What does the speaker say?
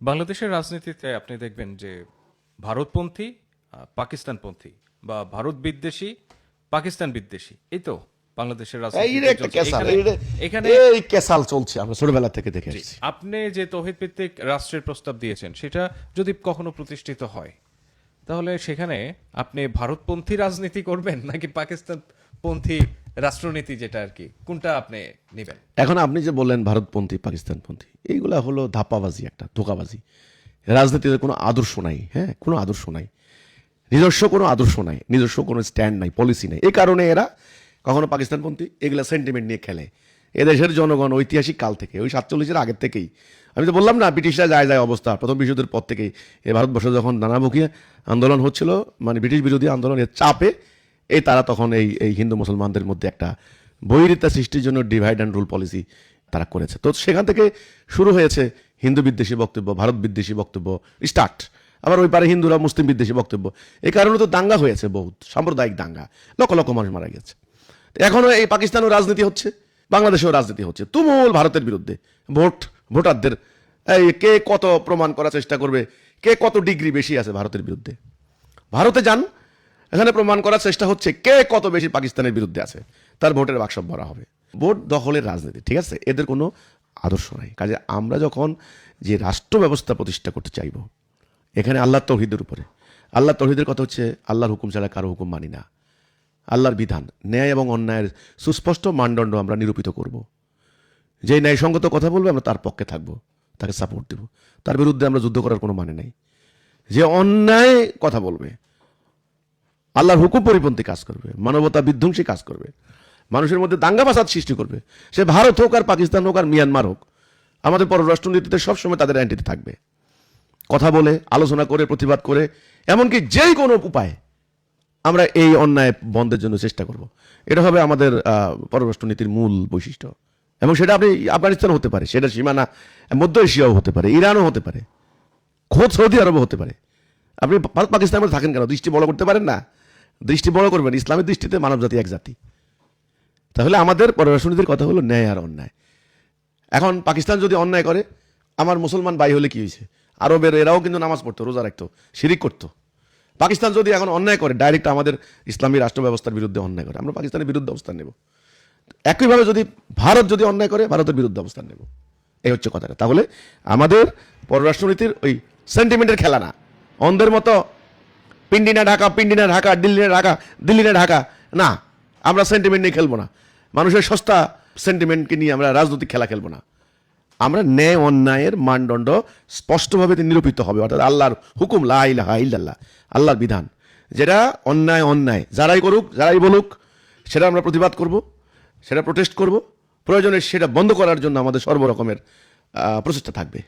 বাংলাদেশের রাজনীতিতে আপনি দেখবেন যে ভারতপন্থী পাকিস্তানপন্থী বা ভারত বিদ্বেষী পাকিস্তান বিদ্বেষী। এই তো বাংলাদেশের এখানে এই কেসাল চলছে আমরা ছোটবেলা থেকে দেখে এসেছি। আপনি যে তৌহিদ ভিত্তিক রাষ্ট্রের প্রস্তাব দিয়েছেন সেটা যদি কখনো প্রতিষ্ঠিত হয় তাহলে সেখানে আপনি ভারতপন্থী রাজনীতি করবেন নাকি পাকিস্তানপন্থী রাষ্ট্রনীতি যেটা আর কি, কোনটা আপনি নেবেন? এখন আপনি যে বললেন ভারতপন্থী, পাকিস্তানপন্থী, এইগুলা হলো ধাপ্পাবাজি একটা, ধোকাবাজি। রাজনীতিতে কোনো আদর্শ নাই হ্যাঁ কোনো আদর্শ নাই। নিজস্ব কোনো আদর্শ নাই, নিজস্ব কোনো স্ট্যান্ড নাই পলিসি নাই। এই কারণে এরা কখনো পাকিস্তানপন্থী, এগুলা সেন্টিমেন্ট নিয়ে খেলে। এদেশের জনগণ ঐতিহাসিক কাল থেকে, ওই সাতচল্লিশের আগের থেকেই। আমি তো বললাম না, ব্রিটিশরা যায় যায় অবস্থা, প্রথম বিশ্বযুদ্ধের পর থেকেই। এ ভারতবর্ষ যখন নানামুখী আন্দোলন হচ্ছিল মানে ব্রিটিশ বিরোধী আন্দোলনের চাপে এই তারা তখন এই এই হিন্দু মুসলমানদের মধ্যে একটা বৈরিতা সৃষ্টির জন্য ডিভাইড অ্যান্ড রুল পলিসি তারা করেছে। তো সেখান থেকে শুরু হয়েছে হিন্দু বিদ্বেষী বক্তব্য, ভারত বিদ্বেষী বক্তব্য স্টার্ট আবার ওই পারে হিন্দুরা মুসলিম বিদ্বেষী বক্তব্য। এই কারণে তো দাঙ্গা হয়েছে বহুত, সাম্প্রদায়িক দাঙ্গা। লক্ষ লক্ষ মানুষ মারা গেছে। এখনও এই পাকিস্তানও রাজনীতি হচ্ছে, বাংলাদেশেও রাজনীতি হচ্ছে। তুমুল ভারতের বিরুদ্ধে ভোট, ভোটারদের। এই কে কত প্রমাণ করার চেষ্টা করবে, কে কত ডিগ্রি বেশি আছে ভারতের বিরুদ্ধে? ভারতে যান এখানে প্রমাণ করার চেষ্টা হচ্ছে কে কত বেশি পাকিস্তানের বিরুদ্ধে আছে। তার ভোটের বাক্সব ভরা হবে। ভোট দখলের রাজনীতি, ঠিক আছে? এদের কোনো আদর্শ নাই। কাজে আমরা যখন যে রাষ্ট্র ব্যবস্থা প্রতিষ্ঠা করতে চাইব, এখানে আল্লাহ তৌহিদের উপরে। আল্লাহ তৌহিদের কথা হচ্ছে, আল্লাহর হুকুম ছাড়া কারও হুকুম মানি না। আল্লাহর বিধান, ন্যায় এবং অন্যায়ের সুস্পষ্ট মানদণ্ড আমরা নিরূপিত করব। যে ন্যায়সঙ্গত কথা বলবে, আমরা তার পক্ষে থাকব, তাকে সাপোর্ট দেব। তার বিরুদ্ধে আমরা যুদ্ধ করার কোনো মানে নাই। যে অন্যায় কথা বলবে আল্লাহর হুকুম পরিপন্থী কাজ করবে, মানবতা বিধ্বংসী কাজ করবে, মানুষের মধ্যে দাঙ্গা বাসাদ সৃষ্টি করবে। সে ভারত হোক আর পাকিস্তান হোক আর মিয়ানমার হোক, আমাদের পররাষ্ট্রনীতিতে সবসময় তাদের অ্যান্টিতে থাকবে। কথা বলে, আলোচনা করে, প্রতিবাদ করে, এমনকি যেই কোনো উপায়ে আমরা এই অন্যায় বন্ধের জন্য চেষ্টা করব। এটা হবে আমাদের পররাষ্ট্রনীতির মূল বৈশিষ্ট্য। এবং সেটা আপনি আফগানিস্তান হতে পারে, সেটা সীমানা, মধ্য এশিয়াও হতে পারে, ইরানও হতে পারে, খোদ সৌদি আরবও হতে পারে। আপনি পাকিস্তানের মধ্যে থাকেন কেন? দৃষ্টি বড় করতে পারেন না? দৃষ্টি বড় করবেন, ইসলামের দৃষ্টিতে মানব জাতি এক জাতি। তাহলে আমাদের পররাষ্ট্রনীতির কথা হলো ন্যায় আর অন্যায়। এখন পাকিস্তান যদি অন্যায় করে, আমার মুসলমান ভাই হলে কি হয়েছে? আরবের এরাও কিন্তু নামাজ পড়তো, রোজা রাখতো, শিরিক করতো। পাকিস্তান যদি এখন অন্যায় করে ডাইরেক্ট আমাদের ইসলামী রাষ্ট্র ব্যবস্থার বিরুদ্ধে অন্যায় করে, আমরা পাকিস্তানের বিরুদ্ধে অবস্থান নেব। একইভাবে যদি ভারত যদি অন্যায় করে, ভারতের বিরুদ্ধে অবস্থান নেব। এই হচ্ছে কথাটা। তাহলে আমাদের পররাষ্ট্রনীতির ওই সেন্টিমেন্টের খেলা না। অন্ধের মতো পিন্ডিনা ঢাকা পিন্ডি না ঢাকা দিল্লি না ঢাকা দিল্লি না ঢাকা। না, আমরা সেন্টিমেন্ট নিয়ে খেলব না। মানুষের সস্তা সেন্টিমেন্টকে নিয়ে আমরা রাজনৈতিক খেলা খেলব না। আমরা ন্যায়, অন্যায়ের মানদণ্ড স্পষ্টভাবে নিরূপিত হবে, অর্থাৎ আল্লাহর হুকুম, লা ইলাহা ইল্লাল্লাহ, আল্লাহর বিধান। যেটা অন্যায় অন্যায়, যারাই করুক, যারাই বলুক, সেটা আমরা প্রতিবাদ করব, সেটা প্রোটেস্ট করব। প্রয়োজনে সেটা বন্ধ করার জন্য আমাদের সর্বরকমের প্রচেষ্টা থাকবে।